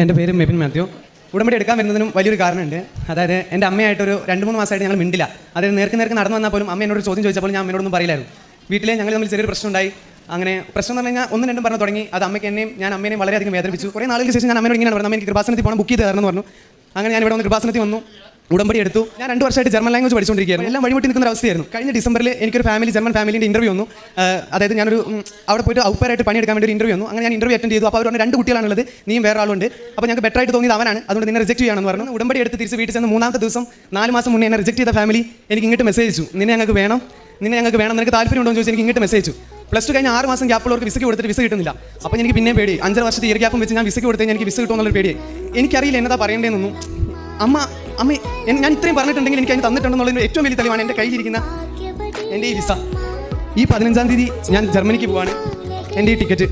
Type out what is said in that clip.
എന്റെ പേര് മെബിൻ മാത്യു. ഉടമ്പടി എടുക്കാൻ വരുന്നതിനും വലിയൊരു കാരണമുണ്ട്. അതായത് എന്റെ അമ്മയായിട്ടൊരു രണ്ട് മൂന്ന് മാസമായിട്ട് ഞങ്ങൾ മിണ്ടില്ല. അതായത് നേർക്ക് നേർക്ക് നടന്നു വന്നാൽ പോലും അമ്മ എന്നോട് ചോദ്യം ചോദിച്ചപ്പോൾ ഞാൻ അമ്മയോടൊന്നും പറയില്ലായിരുന്നു. വീട്ടിലെ ഞങ്ങൾ തമ്മിൽ ചെറിയൊരു പ്രശ്നം ഉണ്ടായി അങ്ങനെ പ്രശ്നം എന്ന് പറഞ്ഞാൽ ഒന്നും രണ്ടും പറഞ്ഞു തുടങ്ങി. അത് അമ്മയ്ക്ക് എന്നെയും ഞാൻ അമ്മേനെയും വളരെയധികം വേദനിപ്പിച്ചു. കുറേ നാളുകൾക്ക് ശേഷം ഞാൻ അമ്മയോട് ഇങ്ങനെ പറഞ്ഞു അമ്മ എനിക്ക് കൃപാസനത്തിൽ പോകണം. ബുക്ക് ചെയ്ത് തരണം എന്ന് പറഞ്ഞു. അങ്ങനെ ഞാൻ ഇവിടെ വന്ന് കൃപാസനത്തിൽ വന്നു. ഉടമ്പടി എടുത്തു. ഞാൻ രണ്ട് വർഷമായിട്ട് ജർമ്മൻ ലാംഗ്വേജ് പഠിച്ചുകൊണ്ടിരിക്കുകയായിരുന്നു. എല്ലാം വഴിമുട്ടി നിൽക്കുന്ന അവസ്ഥയായിരുന്നു. കഴിഞ്ഞ ഡിസംബറിൽ എനിക്കൊരു ഫാമിലി ജർമ്മൻ ഫാമിലിന്റെ ഇന്റർവ്യൂ വന്നു. അതായത് ഞാനൊരു അവിടെ പോയിട്ട് ഔപ്പറായിട്ട് പണിയെടുക്കാൻ വേണ്ടി ഒരു ഇന്റർവ്യൂ വന്നു. അങ്ങനെ ഞാൻ ഇന്റർവ്യൂ അറ്റൻഡ് ചെയ്തു. അപ്പോൾ അവർ രണ്ട് കുട്ടികളാണുള്ളത്. നീയും വേറെ ആളുണ്ട് അപ്പോൾ ഞങ്ങൾക്ക് ബെറ്റർ ആയിട്ട് തോന്നിയത് അവനാണ്. അതുകൊണ്ട് നിന്നെ റിജക്ട് ചെയ്യണമെന്ന് പറഞ്ഞു. ഉടമ്പടി എടുത്ത് തിരിച്ച് വീട്ടിൽ ചെന്ന് മൂന്നാമത്തെ ദിവസം നാല് മാസം മുന്നേ എന്നെ റിജക്ട് ചെയ്ത ഫാമിലി എനിക്ക് ഇങ്ങോട്ട് മെസ്സേജ് അയച്ചു. നിന്നെ ഞങ്ങൾക്ക് വേണം. നിന്നെ ഞങ്ങൾക്ക് വേണം. നിനക്ക് താല്പര്യം ഉണ്ടോ എന്ന് ചോദിച്ചു എനിക്ക് ഇങ്ങോട്ട് മെസ്സേജ് അയച്ചു. പ്ലസ് ടു കഴിഞ്ഞ ആറ് മാസം ഗ്യാപ്പുള്ളവർക്ക് വിസയ്ക്ക് കൊടുത്തിട്ട് വിസ കിട്ടുന്നില്ല. അപ്പോൾ എനിക്ക് പിന്നെയും പേടി. അഞ്ചര വർഷത്തെ ഇയർ ഗ്യാപ്പും വെച്ച് ഞാൻ വിസ കൊടുത്തു എനിക്ക് വിസ പേടി എനിക്കറിയില്ല എന്നതാ പറയേണ്ടതെന്നൊന്നും. അമ്മ അമ്മ ഞാൻ ഇത്രയും പറഞ്ഞിട്ടുണ്ടെങ്കിൽ എനിക്ക് അതിന് തന്നിട്ടുണ്ടെന്നുള്ള ഏറ്റവും വലിയ തെളിവാണ് എന്റെ കയ്യിലിരിക്കുന്ന എന്റെ ഈ വിസ. ഈ പതിനഞ്ചാം തീയതി ഞാൻ ജർമ്മനിക്ക് പോവാണ്. എന്റെ ഈ ടിക്കറ്റ്.